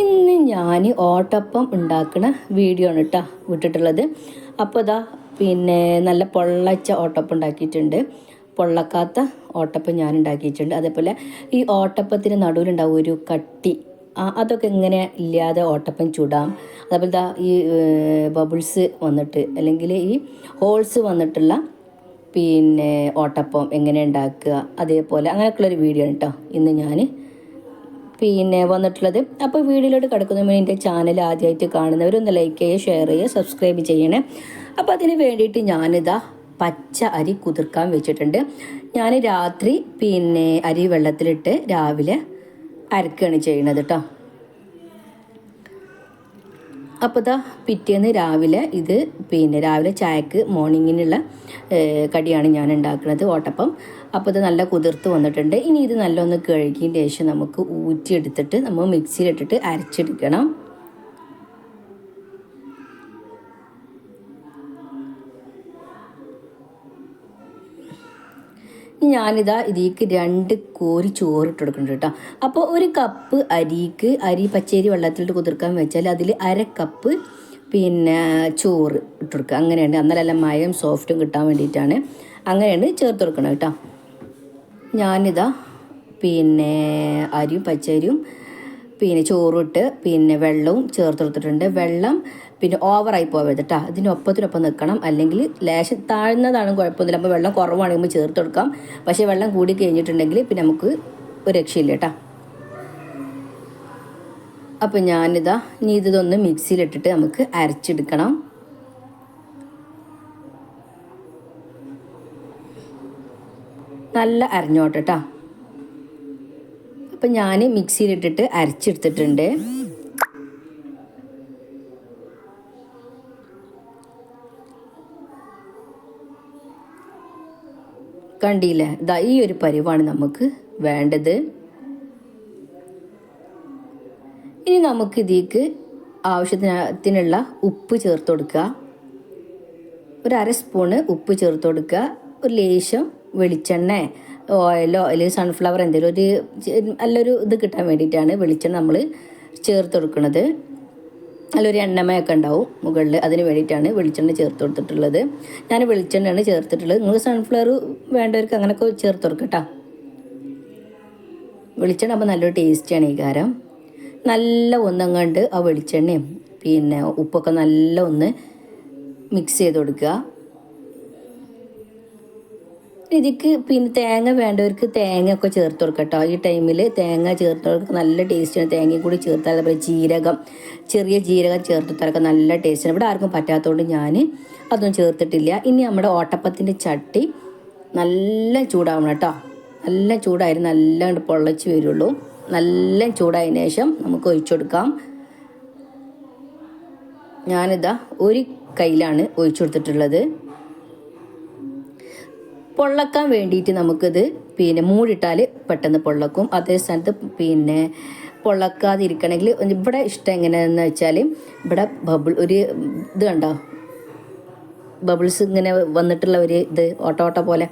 ഇന്ന് ഞാൻ ഓട്ടപ്പം ഉണ്ടാക്കുന്ന വീഡിയോ ആണ് കേട്ടോ വിട്ടിട്ടുള്ളത്. അപ്പോൾ ഇതാ പിന്നെ നല്ല പൊള്ളച്ച ഓട്ടപ്പം ഉണ്ടാക്കിയിട്ടുണ്ട്. പൊള്ളക്കാത്ത ഓട്ടപ്പം ഞാൻ ഉണ്ടാക്കിയിട്ടുണ്ട്. അതേപോലെ ഈ ഓട്ടപ്പത്തിന് നടുവിലുണ്ടാവും ഒരു കട്ടി അതൊക്കെ എങ്ങനെ ഇല്ലാതെ ഓട്ടപ്പം ചുടാം. അതേപോലെ ദാ ഈ ബബിൾസ് വന്നിട്ട് അല്ലെങ്കിൽ ഈ ഹോൾസ് വന്നിട്ടുള്ള പിന്നെ ഓട്ടപ്പം എങ്ങനെ ഉണ്ടാക്കുക അതേപോലെ അങ്ങനെയൊക്കെയുള്ളൊരു വീഡിയോ ആണ് കേട്ടോ ഇന്ന് ഞാൻ പിന്നെ വന്നിട്ടുള്ളത്. അപ്പോൾ വീഡിയോയിലോട്ട് കിടക്കുന്ന മുന്നേ എന്റെ ചാനൽ ആദ്യമായിട്ട് കാണുന്നവരൊന്ന് ലൈക്ക് ചെയ്യുക ഷെയർ ചെയ്യുക സബ്സ്ക്രൈബ് ചെയ്യണേ. അപ്പോൾ അതിന് വേണ്ടിയിട്ട് ഞാനിതാ പച്ച അരി കുതിർക്കാൻ വെച്ചിട്ടുണ്ട്. ഞാൻ രാത്രി പിന്നെ അരി വെള്ളത്തിലിട്ട് രാവിലെ അരക്കുകയാണ് ചെയ്യണത് കേട്ടോ അപ്പോൾ ഇതാ പിറ്റേന്ന് രാവിലെ ഇത് പിന്നെ രാവിലെ ചായക്ക് മോർണിങ്ങിനുള്ള കടിയാണ് ഞാൻ ഉണ്ടാക്കുന്നത് ഓട്ടപ്പം. അപ്പോൾ ഇത് നല്ല കുതിർത്ത് വന്നിട്ടുണ്ട്. ഇനി ഇത് നല്ലൊന്ന് കഴുകിയതിന് ശേഷം നമുക്ക് ഊറ്റിയെടുത്തിട്ട് നമ്മൾ മിക്സിയിലിട്ടിട്ട് അരച്ചെടുക്കണം. ഞാനിതാ ഇതിലേക്ക് രണ്ട് കോരി ചോറ് കൊടുക്കുന്നുണ്ട് കേട്ടോ. അപ്പോൾ ഒരു കപ്പ് അരിക്ക് അരി പച്ചരി വെള്ളത്തിലിട്ട് കുതിർക്കാൻ വെച്ചാൽ അതിൽ അര കപ്പ് പിന്നെ ചോറ് ഇട്ട് കൊടുക്കുക അങ്ങനെയാണ് അന്നലെല്ലാം മായം സോഫ്റ്റും കിട്ടാൻ വേണ്ടിയിട്ടാണ്. അങ്ങനെയാണ് ചേർത്ത് കൊടുക്കണം കേട്ടോ. ഞാനിതാ പിന്നെ അരിയും പച്ചരിയും പിന്നെ ചോറിട്ട് പിന്നെ വെള്ളവും ചേർത്ത് കൊടുത്തിട്ടുണ്ട്. വെള്ളം പിന്നെ ഓവറായി പോകരുത് കേട്ടോ ഇതിനൊപ്പത്തിനൊപ്പം നിൽക്കണം അല്ലെങ്കിൽ ലേശം താഴ്ന്നതാണ് കുഴപ്പമൊന്നുമില്ല. അപ്പോൾ വെള്ളം കുറവാണെങ്കിൽ ചേർത്ത് കൊടുക്കാം. പക്ഷേ വെള്ളം കൂടി കഴിഞ്ഞിട്ടുണ്ടെങ്കിൽ പിന്നെ നമുക്ക് ഒരു രക്ഷയില്ല കേട്ടോ അപ്പോൾ ഞാനിതാ ഇനി ഇതൊന്ന് മിക്സിയിലിട്ടിട്ട് നമുക്ക് അരച്ചെടുക്കണം. നല്ല അരഞ്ഞോട്ടെ കേട്ടോ അപ്പം ഞാൻ മിക്സിയിലിട്ടിട്ട് അരച്ചെടുത്തിട്ടുണ്ട്. കണ്ടില്ലേ? ഇതാ ഈ ഒരു പരിവാണ് നമുക്ക് വേണ്ടത്. ഇനി നമുക്ക് ഇതിലേക്ക് ആവശ്യത്തിനുള്ള ഉപ്പ് ചേർത്ത് കൊടുക്കുക. ഒരു അര സ്പൂണ് ഉപ്പ് ചേർത്ത് കൊടുക്കുക. ഒരു ലേശം വെളിച്ചെണ്ണ ഓയിലോ അല്ലെങ്കിൽ സൺഫ്ലവർ എന്തെങ്കിലും ഒരു നല്ലൊരു ഇത് കിട്ടാൻ വേണ്ടിയിട്ടാണ് വെളിച്ചെണ്ണ നമ്മൾ ചേർത്ത് കൊടുക്കുന്നത് നല്ലൊരു എണ്ണമയൊക്കെ ഉണ്ടാവും മുകളിൽ അതിന് വേണ്ടിയിട്ടാണ് വെളിച്ചെണ്ണ ചേർത്ത് കൊടുത്തിട്ടുള്ളത്. ഞാൻ വെളിച്ചെണ്ണയാണ് ചേർത്തിട്ടുള്ളത്. നിങ്ങൾ സൺഫ്ലവർ വേണ്ടവർക്ക് അങ്ങനെയൊക്കെ ചേർത്ത് കൊടുക്കട്ടോ. വെളിച്ചെണ്ണ അപ്പോൾ നല്ലൊരു ടേസ്റ്റിയാണ് ഈ കാരം. നല്ല ഒന്നങ്ങണ്ട് ആ വെളിച്ചെണ്ണയും പിന്നെ ഉപ്പൊക്കെ നല്ല ഒന്ന് മിക്സ് ചെയ്ത് കൊടുക്കുക. ഇതിക്ക് പിന്നെ തേങ്ങ വേണ്ടവർക്ക് തേങ്ങ ഒക്കെ ചേർത്ത് കൊടുക്കട്ടോ ഈ ടൈമിൽ തേങ്ങ ചേർത്ത് ചേർത്തവർക്ക് നല്ല ടേസ്റ്റാണ് തേങ്ങയും കൂടി ചേർത്താൽ അതേപോലെ ജീരകം ചെറിയ ജീരകം ചേർത്തിട്ടൊക്കെ നല്ല ടേസ്റ്റാണ് ഇവിടെ ആർക്കും പറ്റാത്തതുകൊണ്ട് ഞാൻ അതൊന്നും ചേർത്തിട്ടില്ല. ഇനി നമ്മുടെ ഓട്ടപ്പത്തിന്റെ ചട്ടി നല്ല ചൂടാവണം കേട്ടോ. നല്ല ചൂടായിരുന്നു നല്ല പൊള്ളച്ച് വരുള്ളൂ. നല്ല ചൂടായതിനു ശേഷം നമുക്ക് ഒഴിച്ചു കൊടുക്കാം ഞാനിതാ ഒരു കയ്യിലാണ് ഒഴിച്ചു കൊടുത്തിട്ടുള്ളത് പൊള്ളക്കാൻ വേണ്ടിയിട്ട് നമുക്കിത് പിന്നെ മൂടിട്ടാൽ പെട്ടെന്ന് പൊള്ളക്കും. അതേ സ്ഥാനത്ത് പിന്നെ പൊള്ളക്കാതിരിക്കണമെങ്കിൽ ഇവിടെ ഇഷ്ടം എങ്ങനെയാണെന്ന് വെച്ചാൽ ഇവിടെ ബബിൾ ഒരു ഇത് കണ്ടോ? ബബിൾസ് ഇങ്ങനെ വന്നിട്ടുള്ള ഒരു ഇത് ഓട്ട ഓട്ട പോലെ.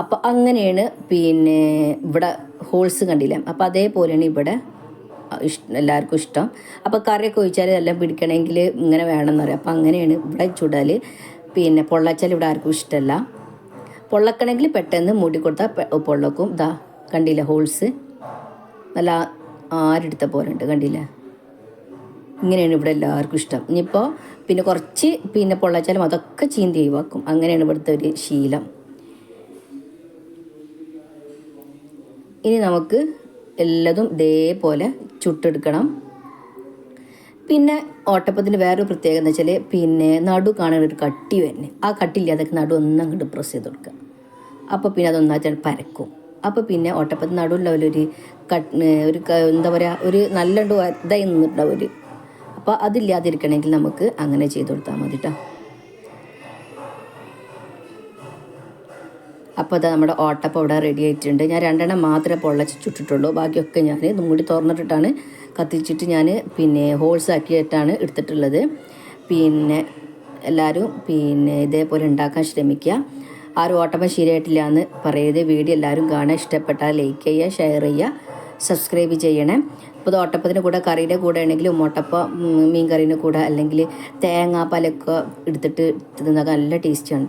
അപ്പോൾ അങ്ങനെയാണ് പിന്നെ ഇവിടെ ഹോൾസ് കണ്ടില്ല? അപ്പോൾ അതേപോലെയാണ് ഇവിടെ ഇഷ്ടം എല്ലാവർക്കും ഇഷ്ടം. അപ്പോൾ കറിയൊക്കെ ഒഴിച്ചാൽ എല്ലാം പിടിക്കണമെങ്കിൽ ഇങ്ങനെ വേണമെന്ന് പറയാം. അപ്പോൾ അങ്ങനെയാണ് ഇവിടെ ചുടൽ പിന്നെ പൊള്ളച്ചാൽ ഇവിടെ ആർക്കും ഇഷ്ടമല്ല. പൊള്ളക്കണമെങ്കിൽ പെട്ടെന്ന് മൂടി കൊടുത്താൽ പൊള്ളക്കും. ഇതാ കണ്ടില്ല ഹോൾസ്. നല്ല ആരെടുത്ത പോലെ ഉണ്ട് കണ്ടില്ല? ഇങ്ങനെയാണ് ഇവിടെ എല്ലാവർക്കും ഇഷ്ടം. ഇനിയിപ്പോൾ പിന്നെ കുറച്ച് പിന്നെ പൊള്ളച്ചാലും അതൊക്കെ ചീന്തി ഒഴിവാക്കും. അങ്ങനെയാണ് ഇവിടുത്തെ ഒരു ശീലം. ഇനി നമുക്ക് എല്ലതും ഇതേപോലെ ചുട്ടെടുക്കണം. പിന്നെ ഓട്ടപ്പത്തിന് വേറൊരു പ്രത്യേകത എന്ന് വെച്ചാൽ പിന്നെ നടു കാണാൻ ഒരു കട്ടി വരുന്നത് ആ കട്ടില്ലാതെ നടു ഒന്നും അങ്ങോട്ട് പ്രസ് ചെയ്ത് കൊടുക്കുക. അപ്പോൾ പിന്നെ അതൊന്നാച്ചാൽ പരക്കും. അപ്പോൾ പിന്നെ ഓട്ടപ്പത്ത് നടുവിലുള്ളവരൊരു കട്ട് ഒരു എന്താ പറയുക ഒരു നല്ല ഇതായി നിന്നിട്ടുണ്ടാവും ഒരു. അപ്പോൾ അതില്ലാതിരിക്കണമെങ്കിൽ നമുക്ക് അങ്ങനെ ചെയ്ത് കൊടുത്താൽ മതി കേട്ടോ അപ്പോൾ അതാ നമ്മുടെ ഓട്ടപ്പം ഇവിടെ റെഡി ആയിട്ടുണ്ട്. ഞാൻ രണ്ടെണ്ണം മാത്രമേ പൊള്ളച്ച് ചുട്ടിട്ടുള്ളൂ. ബാക്കിയൊക്കെ ഞാൻ ഇതും കൂടി തുറന്നിട്ടിട്ടാണ് കത്തിച്ചിട്ട് ഞാൻ പിന്നെ ഹോൾസ് ആക്കിയിട്ടാണ് എടുത്തിട്ടുള്ളത്. പിന്നെ എല്ലാവരും പിന്നെ ഇതേപോലെ ഉണ്ടാക്കാൻ ശ്രമിക്കുക. ആരും ഓട്ടപ്പം ശരിയായിട്ടില്ല എന്ന് പറയരുത്. വീഡിയോ എല്ലാവരും കാണാൻ ഇഷ്ടപ്പെട്ടാൽ ലൈക്ക് ചെയ്യുക ഷെയർ ചെയ്യുക സബ്സ്ക്രൈബ് ചെയ്യണേ. അപ്പോൾ ഇത് ഓട്ടപ്പത്തിന്റെ കൂടെ കറിയുടെ കൂടെ ആണെങ്കിലും മുട്ടപ്പ മീൻ കറീന്റെ കൂടെ അല്ലെങ്കിൽ തേങ്ങാ പാലൊക്കെ എടുത്തിട്ട് തിന്നാൻ നല്ല ടേസ്റ്റാണ്